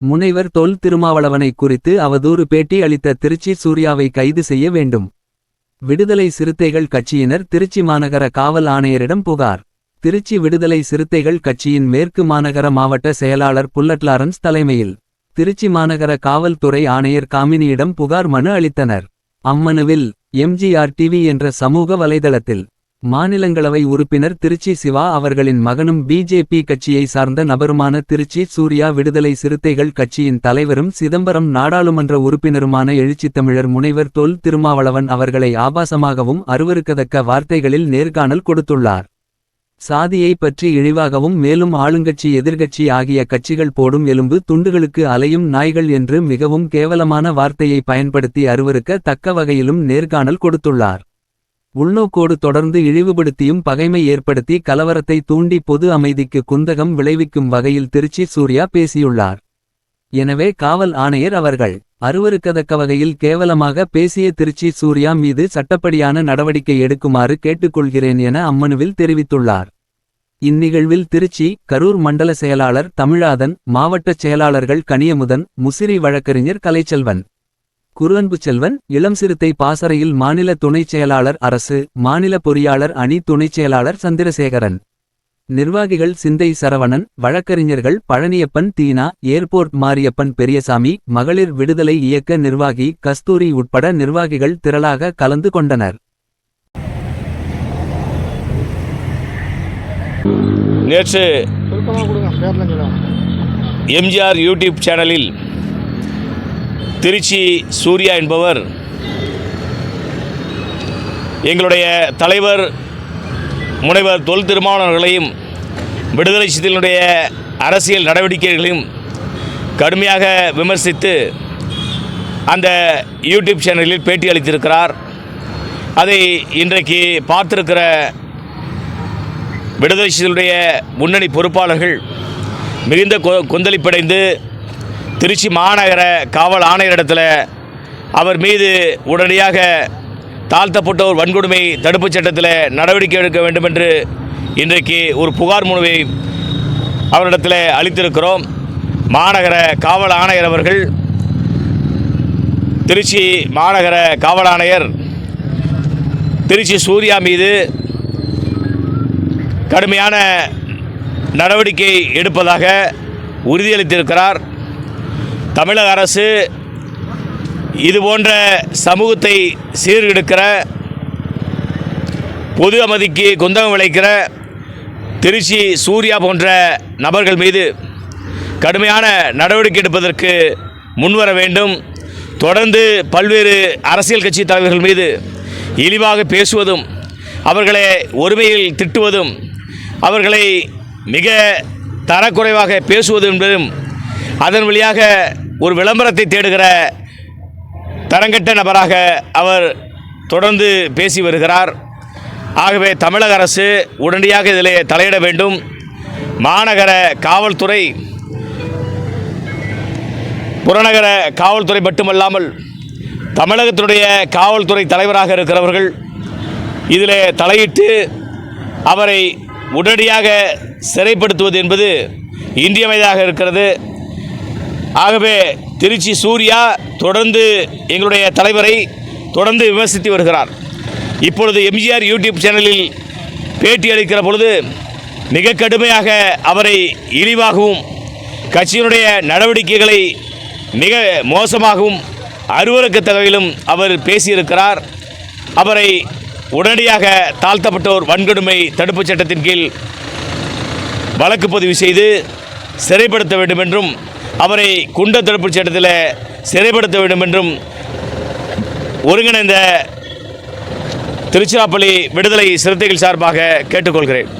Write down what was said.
முனைவர் தொல் திருமாவளவனை குறித்து அவதூறு பேட்டி அளித்த திருச்சி சூர்யாவை கைது செய்ய வேண்டும். விடுதலை சிறுத்தைகள் கட்சியினர் திருச்சி மாநகர காவல் ஆணையரிடம் புகார். திருச்சி விடுதலை சிறுத்தைகள் கட்சியின் மேற்கு மாநகர மாவட்ட செயலாளர் புல்லட் லாரன்ஸ் தலைமையில் திருச்சி மாநகர காவல்துறை ஆணையர் காமினியிடம் புகார் மனு அளித்தனர். அம்மனுவில் எம்ஜிஆர் டிவி என்ற சமூக வலைதளத்தில் மாநிலங்களவை உறுப்பினர் திருச்சி சிவா அவர்களின் மகனும் பிஜேபி கட்சியை சார்ந்த நபருமான திருச்சி சூர்யா விடுதலை சிறுத்தைகள் கட்சியின் தலைவரும் சிதம்பரம் நாடாளுமன்ற உறுப்பினருமான எழுச்சித்தமிழர் முனைவர் தொல் திருமாவளவன் அவர்களை ஆபாசமாகவும் அருவருக்கத்தக்க வார்த்தைகளில் நேர்காணல் கொடுத்துள்ளார். சாதியை பற்றி இழிவாகவும் மேலும் ஆளுங்கட்சி எதிர்கட்சி ஆகிய கட்சிகள் போடும் எலும்பு துண்டுகளுக்கு அலையும் நாய்கள் என்று மிகவும் கேவலமான வார்த்தையை பயன்படுத்தி அருவருக்க தக்க வகையிலும் நேர்காணல் கொடுத்துள்ளார். உள்நோக்கோடு தொடர்ந்து இழிவுபடுத்தியும் பகைமை ஏற்படுத்தி கலவரத்தை தூண்டி பொது அமைதிக்கு குந்தகம் விளைவிக்கும் வகையில் திருச்சி சூர்யா பேசியுள்ளார். எனவே காவல் ஆணையர் அவர்கள் அருவருக்கதக்க வகையில் கேவலமாக பேசிய திருச்சி சூர்யா மீது சட்டப்படியான நடவடிக்கை எடுக்குமாறு கேட்டுக்கொள்கிறேன் என அம்மனுவில் தெரிவித்துள்ளார். இந்நிகழ்வில் திருச்சி கரூர் மண்டல செயலாளர் தமிழாதன் மாவட்டச் செயலாளர்கள் கனியமுதன் முசிறி வழக்கறிஞர் கலைச்செல்வன் குருவன்பு செல்வன் இளம் சிறுத்தை பாசறையில் மாநில துணைச் செயலாளர் அரசு மாநில பொறியாளர் அணி துணைச் செயலாளர் சந்திரசேகரன். நிர்வாகிகள் சிந்தை சரவணன் வழக்கறிஞர்கள் பழனியப்பன் தீனா ஏர்போர்ட் மாரியப்பன் பெரியசாமி மகளிர் விடுதலை இயக்க நிர்வாகி கஸ்தூரி உட்பட நிர்வாகிகள் திரளாக கலந்து கொண்டனர். நேற்று எம்ஜிஆர் யூடியூப் சேனலில் திருச்சி சூர்யா என்பவர் எங்களுடைய தலைவர் முனைவர் தொல் திருமாவளவர்களையும் விடுதலை சிறுத்தைகளுடைய அரசியல் நடவடிக்கைகளையும் கடுமையாக விமர்சித்து அந்த யூடியூப் சேனலில் பேட்டி அளித்திருக்கிறார். அதை இன்றைக்கு பார்த்திருக்கிற விடுதலை சிறுத்தைகளுடைய முன்னணி பொறுப்பாளர்கள் மிகுந்த கொ- கொந்தளிப்படைந்து திருச்சி மாநகர காவல் ஆணையரிடத்தில் அவர் மீது உடனடியாக தாழ்த்தப்பட்டோர் வன்கொடுமை தடுப்புச் சட்டத்தில் நடவடிக்கை எடுக்க வேண்டும் என்று இன்றைக்கு ஒரு புகார் மனுவை அவரிடத்தில் அளித்திருக்கிறோம். மாநகர காவல் ஆணையர் அவர்கள் திருச்சி மாநகர காவல் ஆணையர் திருச்சி சூர்யா மீது கடுமையான நடவடிக்கை எடுப்பதாக உறுதியளித்திருக்கிறார். தமிழக அரசு இது போன்ற சமூகத்தை சீர்கெடுக்கிற பொது அமைதிக்கு குந்தகம் விளைக்கிற திருச்சி சூர்யா போன்ற நபர்கள் மீது கடுமையான நடவடிக்கை எடுப்பதற்கு முன்வர வேண்டும். தொடர்ந்து பல்வேறு அரசியல் கட்சி தலைவர்கள் மீது இழிவாக பேசுவதும் அவர்களை ஒருமையில் திட்டுவதும் அவர்களை மிக தரக்குறைவாக பேசுவது என்பதும் அதன் வழியாக ஒரு விளம்பரத்தை தேடுகிற தரங்கெட்ட நபராக அவர் தொடர்ந்து பேசி வருகிறார். ஆகவே தமிழக அரசு உடனடியாக இதிலே தலையிட வேண்டும். மாநகர காவல்துறை புறநகர காவல்துறை மட்டுமல்லாமல் தமிழகத்தினுடைய காவல்துறை தலைவராக இருக்கிறவர்கள் இதில் தலையிட்டு அவரை உடனடியாக சிறைப்படுத்துவது என்பது இன்றியமைதாக இருக்கிறது. ஆகவே திருச்சி சூர்யா தொடர்ந்து எங்களுடைய தலைவரை தொடர்ந்து விமர்சித்து வருகிறார். இப்பொழுது எம்ஜிஆர் யூடியூப் சேனலில் பேட்டி அளிக்கிற பொழுது மிக கடுமையாக அவரை இழிவாகவும் கட்சியினுடைய நடவடிக்கைகளை மிக மோசமாகவும் அருவருக்கத்தகையிலும் அவர் பேசியிருக்கிறார். அவரை உடனடியாக தாழ்த்தப்பட்டோர் வன்கொடுமை தடுப்புச் சட்டத்தின் கீழ் வழக்கு பதிவு செய்து சிறைப்படுத்த வேண்டும் என்றும் அவரை குண்ட தடுப்புச் சட்டத்தில் சிறைப்படுத்த வேண்டும் என்றும் ஒருங்கிணைந்த திருச்சிராப்பள்ளி விடுதலை சிறுத்தைகள் சார்பாக கேட்டுக்கொள்கிறேன்.